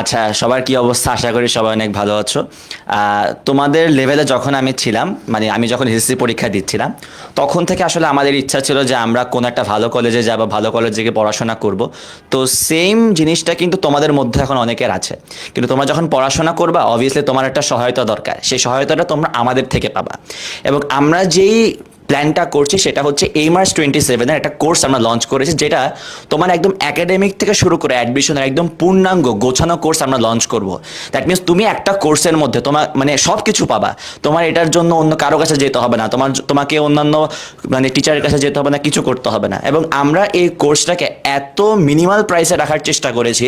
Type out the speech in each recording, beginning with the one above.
আচ্ছা সবার কি অবস্থা? আশা করি সবাই অনেক ভালো আছো। তোমাদের লেভেলে যখন আমি ছিলাম মানে আমি যখন এসএসসি পরীক্ষা দিচ্ছিলাম, তখন থেকে আসলে আমাদের ইচ্ছা ছিল যে আমরা কোন একটা ভালো কলেজে যাব, ভালো কলেজে গিয়ে পড়াশোনা করব। তো সেম জিনিসটা কিন্তু তোমাদের মধ্যে এখন অনেকের আছে। কিন্তু তোমরা যখন পড়াশোনা করবা অবভিয়াসলি তোমার একটা সহায়তা দরকার। সেই সহায়তাটা তোমরা আমাদের থেকে পাবা। এবং আমরা যেই প্ল্যানটা করছি সেটা হচ্ছে এই মার্চ টোয়েন্টি সেভেনের একটা কোর্স আমরা লঞ্চ করেছি, যেটা তোমার একদম একাডেমিক থেকে শুরু করে অ্যাডমিশনের একদম পূর্ণাঙ্গ গোছানো কোর্স আমরা লঞ্চ করব। দ্যাট মিনস তুমি একটা কোর্সের মধ্যে তোমার মানে সব কিছু পাবা। তোমার এটার জন্য অন্য কারও কাছে যেতে হবে না, তোমার তোমাকে অন্যান্য মানে টিচারের কাছে যেতে হবে না, কিছু করতে হবে না। এবং আমরা এই কোর্সটাকে এত মিনিমাল প্রাইসে রাখার চেষ্টা করেছি,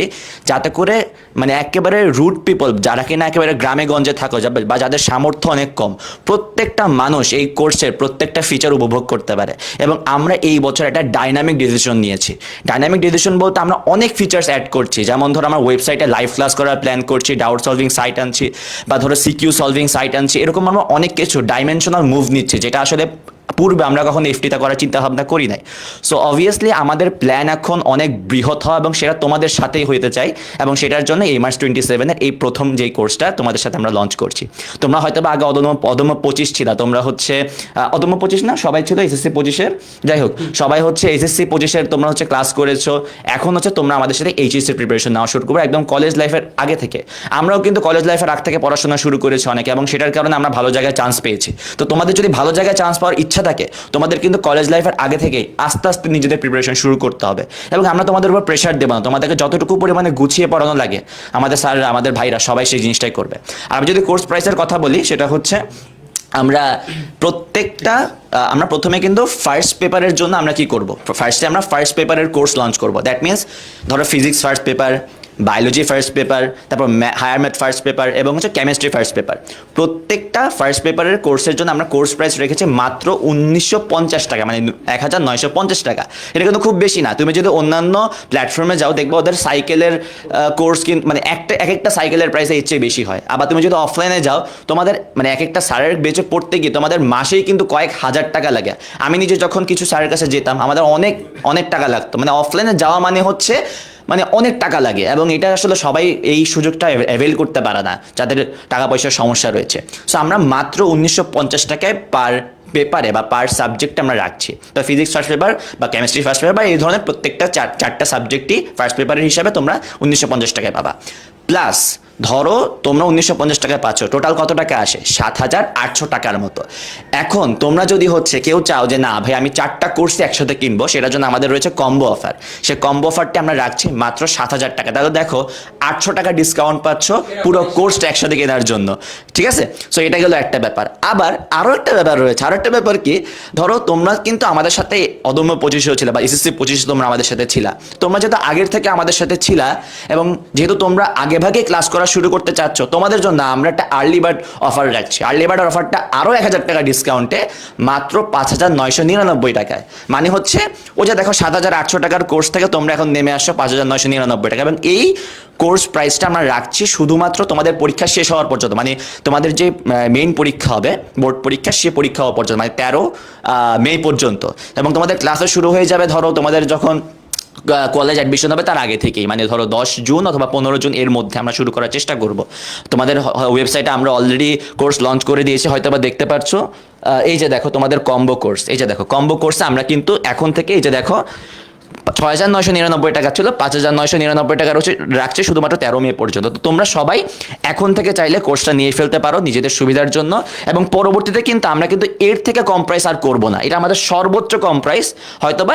যাতে করে মানে একেবারে রুট পিপল যারা কিনা একেবারে গ্রামে গঞ্জে থাকো বা যাদের সামর্থ্য অনেক কম, প্রত্যেকটা মানুষ এই কোর্সের প্রত্যেকটা ফিচার উপভোগ করতে পারে। এবং আমরা এই বছর একটা ডাইনামিক ডিসিশন নিয়েছি। ডাইনামিক ডিসিশন বলতে আমরা অনেক ফিচার্স অ্যাড করছি। যেমন ধরো আমরা ওয়েবসাইটে লাইভ ক্লাস করার প্ল্যান করছি ডাউট সলভিং সাইট আনছি, বা ধরো সিকিউ সলভিং সাইট আনছি, এরকম আমরা অনেক কিছু ডাইমেনশনাল মুভ নিচ্ছি, যেটা আসলে পূর্বে আমরা কখনো এফটিতে করার চিন্তা ভাবনা করি নাই। সো অবভিয়াসলি আমাদের প্ল্যান এখন অনেক বৃহৎ হওয়া এবং সেটা তোমাদের সাথেই হইতে চাই এবং সেটার জন্য এই মার্চ টোয়েন্টি সেভেনের এই প্রথম যেই কোর্সটা তোমাদের সাথে আমরা লঞ্চ করছি। তোমরা হয়তো বা আগে অদম্য অদম্য পঁচিশ ছিল, তোমরা হচ্ছে অদম্য পঁচিশ না, সবাই ছিল এসএসসি পঁচিশের? যাই হোক, সবাই হচ্ছে এসএসসি পঁচিশের, তোমরা হচ্ছে ক্লাস করেছ। এখন হচ্ছে তোমরা আমাদের সাথে এইচএসসি প্রিপারেশন নেওয়া শুরু করব একদম কলেজ লাইফের আগে থেকে। আমরাও কিন্তু কলেজ লাইফের আগ থেকে পড়াশোনা শুরু করেছি অনেকে এবং সেটার কারণে আমরা ভালো জায়গায় চান্স পেয়েছি। তো তোমাদের যদি ভালো জায়গায় চান্স পাওয়ার ইচ্ছা থাকে, তোমাদের কিন্তু কলেজ লাইফের আগে থেকেই আস্তে আস্তে নিজেদের প্রিপারেশন শুরু করতে হবে। এবং আমরা তোমাদের উপর প্রেশার দেবো না, তোমাদেরকে যতটুকু পরিমাণে গুছিয়ে পড়ানো লাগে, আমাদের স্যাররা আমাদের ভাইরা সবাই সেই জিনিসটাই করবে। আর আমি যদি কোর্স প্রাইসের কথা বলি, সেটা হচ্ছে আমরা প্রত্যেকটা আমরা প্রথমে কিন্তু ফার্স্ট পেপারের জন্য আমরা কি করব? ফার্স্টে আমরা ফার্স্ট পেপারের কোর্স লঞ্চ করব। দ্যাট মিনস ধরো physics first paper biology first paper তারপর হায়ার ম্যাথ ফার্স্ট পেপার এবং হচ্ছে কেমিস্ট্রি ফার্স্ট পেপার প্রত্যেকটা ফার্স্ট পেপারের কোর্সের জন্য আমরা কোর্স প্রাইস রেখেছি মাত্র উনিশশো পঞ্চাশ টাকা মানে এক হাজার নয়শো পঞ্চাশ টাকা। এটা কিন্তু খুব বেশি না। তুমি যদি অন্যান্য প্ল্যাটফর্মে যাও, দেখবে ওদের সাইকেলের কোর্স কিন্তু মানে একটা এক একটা সাইকেলের প্রাইস এর চেয়ে বেশি হয়। আবার তুমি যদি অফলাইনে যাও, তোমাদের মানে এক একটা স্যারের বেচে পড়তে গিয়ে তোমাদের মাসেই কিন্তু কয়েক হাজার টাকা লাগে। আমি নিজে যখন কিছু স্যারের কাছে যেতাম, আমাদের অনেক অনেক টাকা লাগতো। মানে অফলাইনে যাওয়া মানে হচ্ছে মানে অনেক টাকা লাগে এবং এটা আসলে সবাই এই সুযোগটা অ্যাভেল করতে পারে না, যাদের টাকা পয়সার সমস্যা রয়েছে। সো আমরা মাত্র উনিশশো পঞ্চাশ টাকায় পার পেপারে বা পার সাবজেক্টে আমরা রাখছি। তো ফিজিক্স ফার্স্ট পেপার বা কেমিস্ট্রি ফার্স্ট পেপার এই ধরনের প্রত্যেকটা চার, চারটা সাবজেক্টই ফার্স্ট পেপারের হিসাবে তোমরা উনিশশো পঞ্চাশ টাকায় পাবা। প্লাস ধরো তোমরা উনিশশো পঞ্চাশ টাকায় পাচ্ছ টোটাল কত টাকা আসে? সাত হাজার আটশো টাকার মতো। এখন তোমরা যদি হচ্ছে কেউ চাও যে না ভাই, আমি চারটা কোর্সই একসাথে কিনবো, সেটার জন্য আমাদের রয়েছে কম্বো অফার সে কম্বো অফারটি আমরা রাখছি মাত্র সাত হাজার টাকা। তাহলে দেখো, আটশো টাকা ডিসকাউন্ট পাচ্ছ পুরো কোর্সটা একসাথে কেনার জন্য। ঠিক আছে? সো এটা গেলো একটা ব্যাপার। আবার আরও একটা ব্যাপার রয়েছে। আরও একটা ব্যাপার কি? ধরো তোমরা কিন্তু আমাদের সাথে অদম্য পঁচিশেও ছিল বা এসএসসি পঁচিশে তোমরা আমাদের সাথে ছিলা। তোমরা যেহেতু আগের থেকে আমাদের সাথে ছিলা এবং যেহেতু তোমরা আগে ভাগে ক্লাস করা শুরু করতে চাচ্ছ, তোমাদের জন্য আমরা একটা আর্লি বার্ড অফার রাখছি। আর্লি বার্ড অফারটা আরও এক হাজার টাকা ডিসকাউন্টে মাত্র পাঁচ হাজার নয়শো নিরানব্বই টাকায়। মানে হচ্ছে, ও যে দেখো সাত হাজার আটশো টাকার কোর্স থেকে তোমরা এখন নেমে আসছো পাঁচ হাজার নয়শো নিরানব্বই টাকা। এবং এই কোর্স প্রাইসটা আমরা রাখছি শুধুমাত্র তোমাদের পরীক্ষা শেষ হওয়ার পর্যন্ত। মানে তোমাদের যে মেইন পরীক্ষা হবে বোর্ড পরীক্ষা, সে পরীক্ষা হওয়া পর্যন্ত মানে তেরো মে পর্যন্ত। এবং তোমাদের ক্লাসও শুরু হয়ে যাবে, ধরো তোমাদের যখন কলেজ অ্যাডমিশন হবে তার আগে থেকেই। মানে ধরো দশ জুন অথবা পনেরো জুন এর মধ্যে আমরা শুরু করার চেষ্টা করব। তোমাদের ওয়েবসাইটে আমরা অলরেডি কোর্স লঞ্চ করে দিয়েছি হয়তো বা দেখতে পাচ্ছ এই যে দেখো তোমাদের কম্বো কোর্স এই যে দেখো কম্বো কোর্সে আমরা কিন্তু এখন থেকে এই যে দেখো ছয় হাজার নয়শো নিরানব্বই টাকা ছিল, পাঁচ হাজার নয়শো নিরানব্বই টাকা রয়েছে, রাখছে শুধুমাত্র তেরো মে পর্যন্ত। তো তোমরা সবাই এখন থেকে চাইলে কোর্সটা নিয়ে ফেলতে পারো নিজেদের সুবিধার জন্য এবং পরবর্তীতে কিন্তু আমরা কিন্তু এর থেকে কম প্রাইস আর করব না। এটা আমাদের সর্বোচ্চ কম প্রাইস হয়তো বা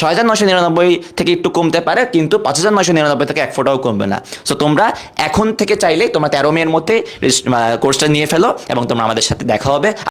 ছয় হাজার নশো নিরানব্বই থেকে একটু কমতে পারে, কিন্তু পাঁচ হাজার নশো নিরানব্বই থেকে এক ফোটাও কমবে না। সো তোমরা এখন থেকে চাইলে তোমরা তেরো মেয়ের মধ্যে কোর্সটা নিয়ে ফেলো এবং তোমরা আমাদের সাথে দেখা হবে।